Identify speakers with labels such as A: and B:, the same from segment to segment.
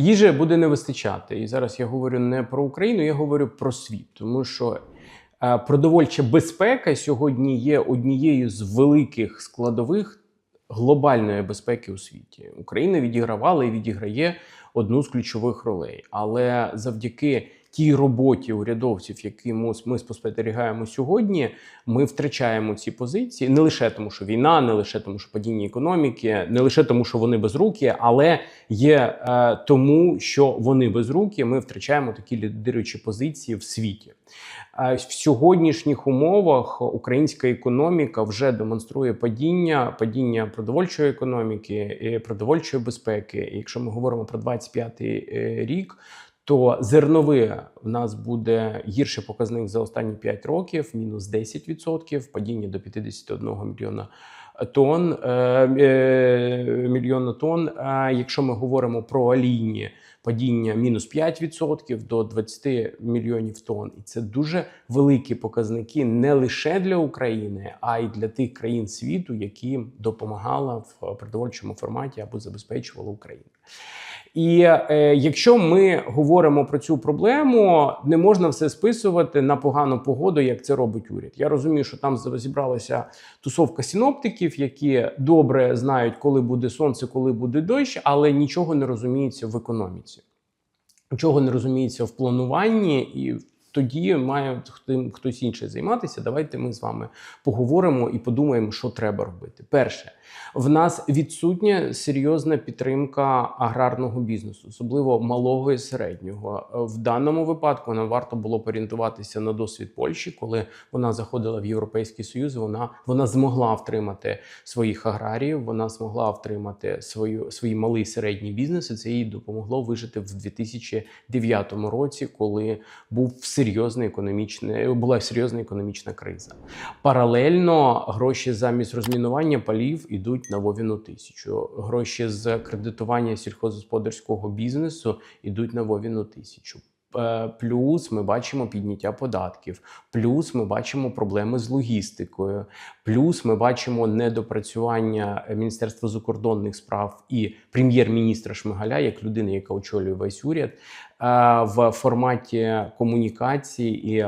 A: Їжі буде не вистачати. І зараз я говорю не про Україну, я говорю про світ, тому що е, продовольча безпека сьогодні є однією з великих складових глобальної безпеки у світі. Україна відігравала і відіграє одну з ключових ролей, але завдяки тій роботі урядовців, які ми спостерігаємо сьогодні, ми втрачаємо ці позиції не лише тому, що війна, не лише тому, що падіння економіки, не лише тому, що вони безрукі, але є е, тому, що вони безрукі. Ми втрачаємо такі лідируючі позиції в світі. Е, в сьогоднішніх умовах українська економіка вже демонструє падіння, падіння продовольчої економіки, продовольчої безпеки. І якщо ми говоримо про 25-й е, рік. То зернове в нас буде гірший показник за останні 5 років, мінус 10%, падіння до 51 мільйона тонн е, е, мільйона тонн. А якщо ми говоримо про олійні, падіння мінус 5% до 20 мільйонів тонн. І це дуже великі показники не лише для України, а й для тих країн світу, які допомагала в продовольчому форматі або забезпечувала Україну. І е, якщо ми говоримо про цю проблему, не можна все списувати на погану погоду, як це робить уряд. Я розумію, що там зібралася тусовка синоптиків, які добре знають, коли буде сонце, коли буде дощ, але нічого не розуміється в економіці, нічого не розуміється в плануванні і. Тоді має хтось інший займатися. Давайте ми з вами поговоримо і подумаємо, що треба робити. Перше, в нас відсутня серйозна підтримка аграрного бізнесу, особливо малого і середнього. В даному випадку нам варто було орієнтуватися на досвід Польщі, коли вона заходила в Європейський Союз. Вона вона змогла втримати своїх аграріїв, вона змогла втримати свою свій малий і середній бізнес. І це їй допомогло вижити в 2009 році, коли був серйозний економічний була серйозна економічна криза. Паралельно гроші замість розмінування полів ідуть на Вовіну тисячу. Гроші з кредитування сільхозгосподарського бізнесу ідуть на Вовіну тисячу. Е, плюс ми бачимо підняття податків, плюс ми бачимо проблеми з логістикою, плюс ми бачимо недопрацювання Міністерства закордонних справ і прем'єр-міністра Шмигаля як людини, яка очолює весь уряд е, в форматі комунікації і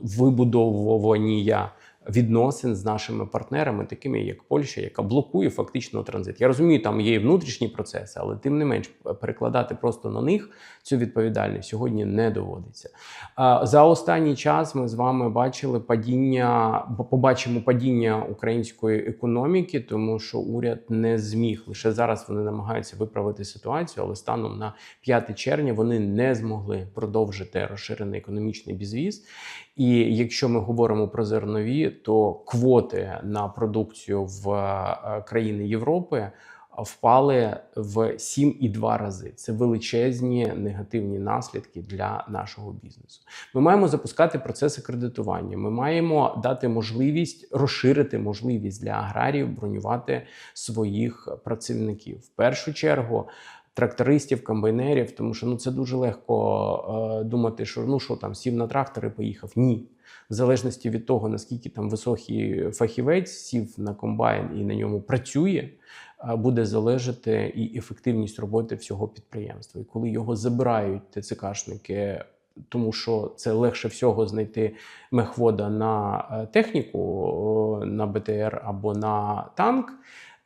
A: вибудовування відносин з нашими партнерами, такими як Польща, яка блокує фактично транзит. Я розумію, там є і внутрішні процеси, але тим не менш перекладати просто на них цю відповідальність сьогодні не доводиться. За останній час ми з вами бачили падіння, побачимо падіння української економіки, тому що уряд не зміг лише зараз. Вони намагаються виправити ситуацію, але станом на 5 червня вони не змогли продовжити розширений економічний бізвіз. І якщо ми говоримо про зернові, то квоти на продукцію в е, країни Європи впали в 7,2 рази. Це величезні негативні наслідки для нашого бізнесу. Ми маємо запускати процеси кредитування. Ми маємо дати можливість розширити можливість для аграріїв бронювати своїх працівників. В першу чергу трактористів, комбайнерів, тому що ну це дуже легко е, думати, що ну що там сів на трактор і поїхав. Ні. В залежності від того, наскільки там високий фахівець сів на комбайн і на ньому працює, е, буде залежати і ефективність роботи всього підприємства. І коли його забирають ТЦКшники, тому що це легше всього знайти мехвода на е, техніку, на БТР або на танк.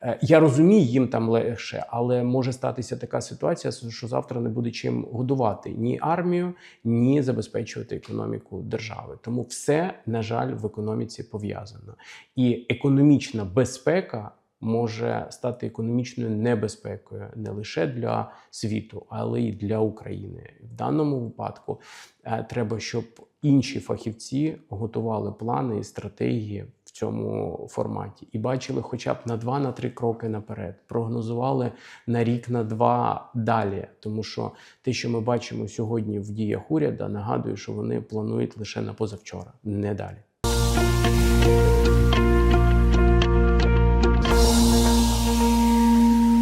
A: Е, я розумію, їм там легше, але може статися така ситуація, що завтра не буде чим годувати ні армію, ні забезпечувати економіку держави. Тому все, на жаль, в економіці пов'язано. І економічна безпека може стати економічною небезпекою не лише для світу, але й для України. В даному випадку е, треба, щоб інші фахівці готували плани і стратегії в цьому форматі і бачили хоча б на два на три кроки наперед, прогнозували на рік на два далі. Тому що те, що ми бачимо сьогодні в діях уряда, нагадує, що вони планують лише на позавчора, не далі.